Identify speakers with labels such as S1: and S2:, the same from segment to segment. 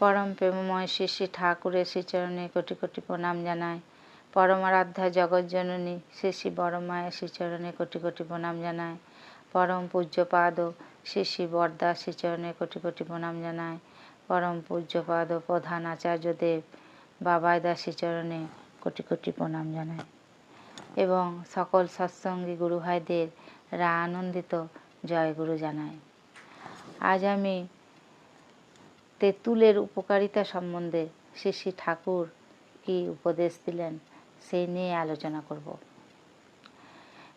S1: পরম প্রেমময় শ্রী শ্রী ঠাকুরের শ্রীচরণে কোটি কোটি প্রণাম জানায়। পরমারাধ্যা জগজ্জননী শ্রী শ্রী বড়মায়ের শ্রীচরণে কোটি কোটি প্রণাম জানায়। পরম পূজ্যপাদ শ্রী শ্রী বরদা শ্রীচরণে কোটি কোটি প্রণাম জানায়। পরম পূজ্যপাদ প্রধান আচার্যদেব বাবায়দা শ্রীচরণে কোটি কোটি প্রণাম জানায়। এবং সকল সৎসঙ্গী গুরুভাইদের রা আনন্দিত জয়গুরু জানায়। আজ আমি তেঁতুলের উপকারিতা সম্বন্ধে শ্রী শ্রী ঠাকুর কি উপদেশ দিলেন সেই নিয়ে আলোচনা করব।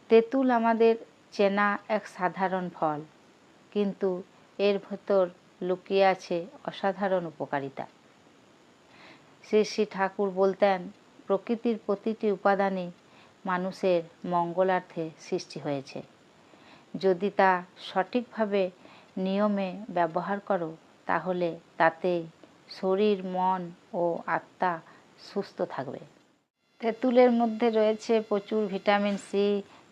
S1: তেঁতুল আমাদের চেনা এক সাধারণ ফল, কিন্তু এর ভেতর লুকিয়ে আছে অসাধারণ উপকারিতা। শ্রী শ্রী ঠাকুর বলতেন, প্রকৃতির প্রতিটি উপাদানই মানুষের মঙ্গলার্থে সৃষ্টি হয়েছে। যদি তা সঠিকভাবে নিয়মে ব্যবহার করো তাহলে তাতে শরীর, মন ও আত্মা সুস্থ থাকবে। তেঁতুলের মধ্যে রয়েছে প্রচুর ভিটামিন সি,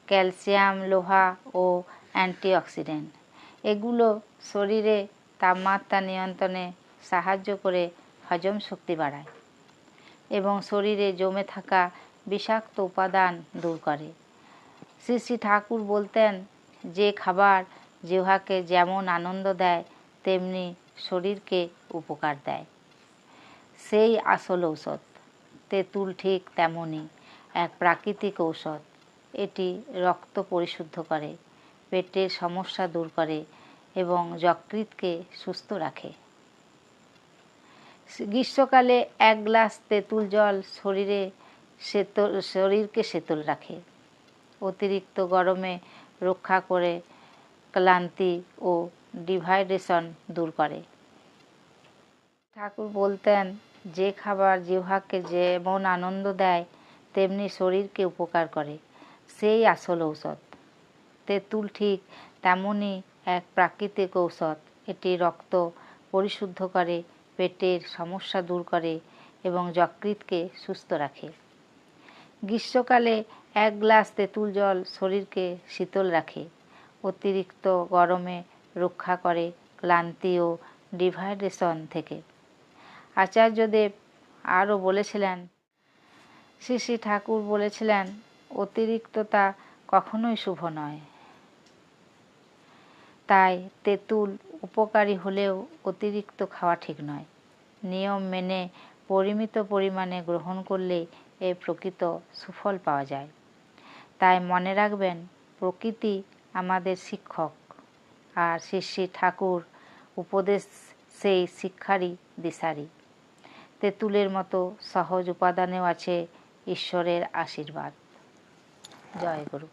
S1: ক্যালসিয়াম, লোহা ও অ্যান্টিঅক্সিডেন্ট। এগুলো শরীরে তাপমাত্রা নিয়ন্ত্রণে সাহায্য করে হজম শক্তি বাড়ায় এবং শরীরে জমে থাকা বিষাক্ত উপাদান দূর করে। শ্রী শ্রী ঠাকুর বলতেন, যে খাবার জিহ্বাকে যেমন আনন্দ দেয়, তেমনি শরীরকে উপকার দেয়। সেই আসল ঔষধ, তেঁতুল ঠিক তেমনই এক প্রাকৃতিক ঔষধ। এটি রক্ত পরিশুদ্ধ করে, পেটের সমস্যা দূর করে এবং যকৃতকে সুস্থ রাখে। গ্রীষ্মকালে এক গ্লাস তেঁতুল জল শরীরে শীতল শরীরকে শীতল রাখে। অতিরিক্ত গরমে রক্ষা করে ক্লান্তি ও ডিভাইডেশন দূর করে। ঠাকুর বলতেন, যে খাবার জিহ্বাকে যেমন আনন্দ দেয়, তেমনি শরীরকে উপকার করে। সেই আসল ঔষধ। তেঁতুল ঠিক তেমনই এক প্রাকৃতিক ঔষধ। এটি রক্ত পরিশুদ্ধ করে, পেটের সমস্যা দূর করে এবং যকৃতকে সুস্থ রাখে। গ্রীষ্মকালে এক গ্লাস তেঁতুল জল শরীরকে শীতল রাখে। অতিরিক্ত গরমে রক্ষা করে ক্লান্তি ও ডিভাইডেশন থেকে। আচার্যদেব আরও বলেছিলেন শ্রী শ্রী ঠাকুর বলেছিলেন, অতিরিক্ততা কখনোই শুভ নয়। তাই তেঁতুল উপকারী হলেও অতিরিক্ত খাওয়া ঠিক নয়। নিয়ম মেনে পরিমিত পরিমাণে গ্রহণ করলে এর প্রকৃত সুফল পাওয়া যায়। তাই মনে রাখবেন, প্রকৃতি আমাদের শিক্ষক। আর শ্রী ঠাকুর উপদেশ সেই শিক্ষারই দিশারি। তেঁতুলের মতো সহজ উপাদানেও আছে ঈশ্বরের আশীর্বাদ। জয় গুরু।